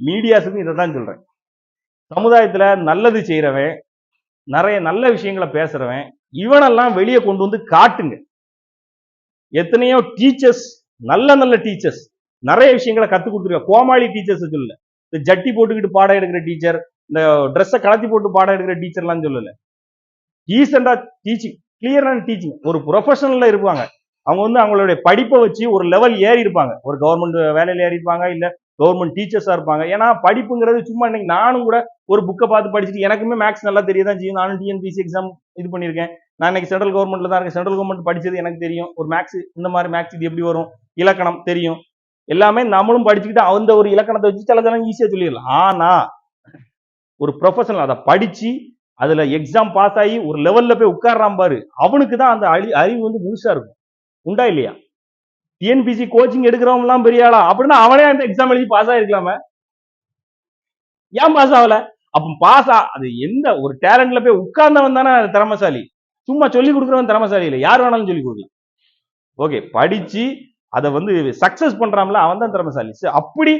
மீடியாஸுக்கும் இதை தான் சொல்றேன். சமுதாயத்துல நல்லது செய்யறவன் நிறைய நல்ல விஷயங்களை பேசுறவன் இவனெல்லாம் வெளியே கொண்டு வந்து காட்டுங்க. எத்தனையோ டீச்சர்ஸ் நல்ல நல்ல டீச்சர்ஸ் நிறைய விஷயங்களை கற்றுக் கொடுத்துருக்க. கோமாளி டீச்சர்ஸ் சொல்லல. இந்த ஜட்டி போட்டுக்கிட்டு பாடம் எடுக்கிற டீச்சர் இந்த ட்ரெஸ்ஸை கலத்தி போட்டு பாடம் எடுக்கிற டீச்சர்லாம் சொல்லல. டீசெண்டாக டீச்சிங் கிளியரான டீச்சிங் ஒரு ப்ரொஃபஷனல்ல இருப்பாங்க. அவங்க வந்து அவங்களுடைய படிப்பை வச்சு ஒரு லெவல் ஏறி இருப்பாங்க ஒரு கவர்மெண்ட் வேலையில் ஏறி இருப்பாங்க இல்ல கவர்மெண்ட் டீச்சர்ஸாக இருப்பாங்க. ஏன்னா படிப்புங்கிறது சும்மா இன்னைக்கு நானும் கூட ஒரு புக்கை பார்த்து படிச்சுட்டு எனக்குமே மேக்ஸ் நல்லா தெரியதான் செய்யும். நானும் டிஎன்பிசி எக்ஸாம் இது பண்ணியிருக்கேன். நான் இன்னைக்கு சென்ட்ரல் கவர்மெண்ட்ல தான் இருக்கேன். சென்ட்ரல் கவர்மெண்ட் படிச்சது எனக்கு தெரியும். ஒரு மேக்ஸ் இந்த மாதிரி மேக்ஸ் இது எப்படி வரும்? இலக்கணம் தெரியும். எல்லாமே நம்மளும் படிச்சுக்கிட்டு அந்த ஒரு இலக்கணத்தை வச்சு சில தினம் ஈஸியாக சொல்லிடலாம். ஆனா ஒரு ப்ரொஃபஷனல் அதை படிச்சு அதுல எக்ஸாம் பாஸ் ஆகி ஒரு லெவல்ல போய் உட்கார்றான் பாரு. அவனுக்கு தான் அந்த அறிவு வந்து முழுசா இருக்கும். உண்டா இல்லையா? டிஎன்பிசி கோச்சிங் எடுக்கிறவங்கலாம் பெரிய ஆளா? அப்படின்னா அவனே அந்த எக்ஸாம் எழுதி பாஸ் ஆயிருக்கலாமே. ஏன் பாஸ் ஆகல? அப்ப பாஸ் அது எந்த ஒரு டேலண்ட்ல போய் உட்கார்ந்தவன் தானே திறமசாலி. சும்மா சொல்லி கொடுக்குறவன் திறமசாலி இல்லை. யார் வேணாலும் சொல்லி கொடுக்கலாம் ஓகே படிச்சு அதை வந்து சக்சஸ் பண்றான்ல அவன் தான் திறமசாலி. சரி, அப்படி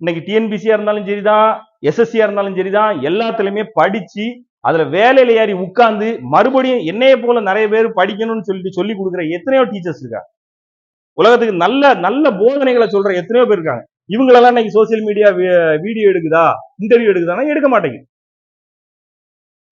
இன்னைக்கு டிஎன்பிசியா இருந்தாலும் சரிதான் எஸ்எஸ்சியா இருந்தாலும் சரிதான் எல்லாத்துலயுமே படிச்சு அதுல வேலையில ஏறி உட்கார்ந்து மறுபடியும் என்னைய போல நிறைய பேர் படிக்கணும்னு சொல்லிட்டு சொல்லி கொடுக்குற எத்தனையோ டீச்சர்ஸ் இருக்கா உலகத்துக்கு நல்ல நல்ல போதனைகளை சொல்ற எத்தனையோ பேர் இருக்காங்க. இவங்களெல்லாம் இன்னைக்கு சோசியல் மீடியா வீடியோ எடுக்குதா? இன்டர்வியூ எடுக்குதானா எடுக்க மாட்டேங்குது.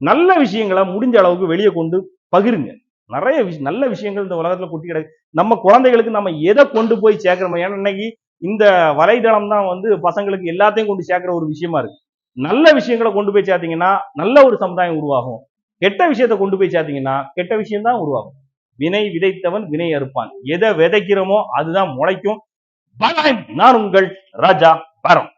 நல்ல விஷயங்களை முடிஞ்ச அளவுக்கு வெளியே கொண்டு பகிருங்க. நிறைய நல்ல விஷயங்கள் இந்த உலகத்துல கொட்டி கிடையாது நம்ம குழந்தைகளுக்கு நம்ம எதை கொண்டு போய் சேர்க்கிறோம் ஏன்னா இன்னைக்கு இந்த வலைதளம் தான் வந்து பசங்களுக்கு எல்லாத்தையும் கொண்டு சேர்க்கிற ஒரு விஷயமா இருக்கு. நல்ல விஷயங்களை கொண்டு போய் சேர்த்தீங்கன்னா நல்ல ஒரு சமுதாயம் உருவாகும். கெட்ட விஷயத்தை கொண்டு போய் சேர்த்தீங்கன்னா கெட்ட விஷயம் தான் உருவாகும். வினை விதைத்தவன் வினை அறுப்பான். எதை விதைக்கிறோமோ அதுதான் முளைக்கும். நான் உங்கள் ராஜா பரம்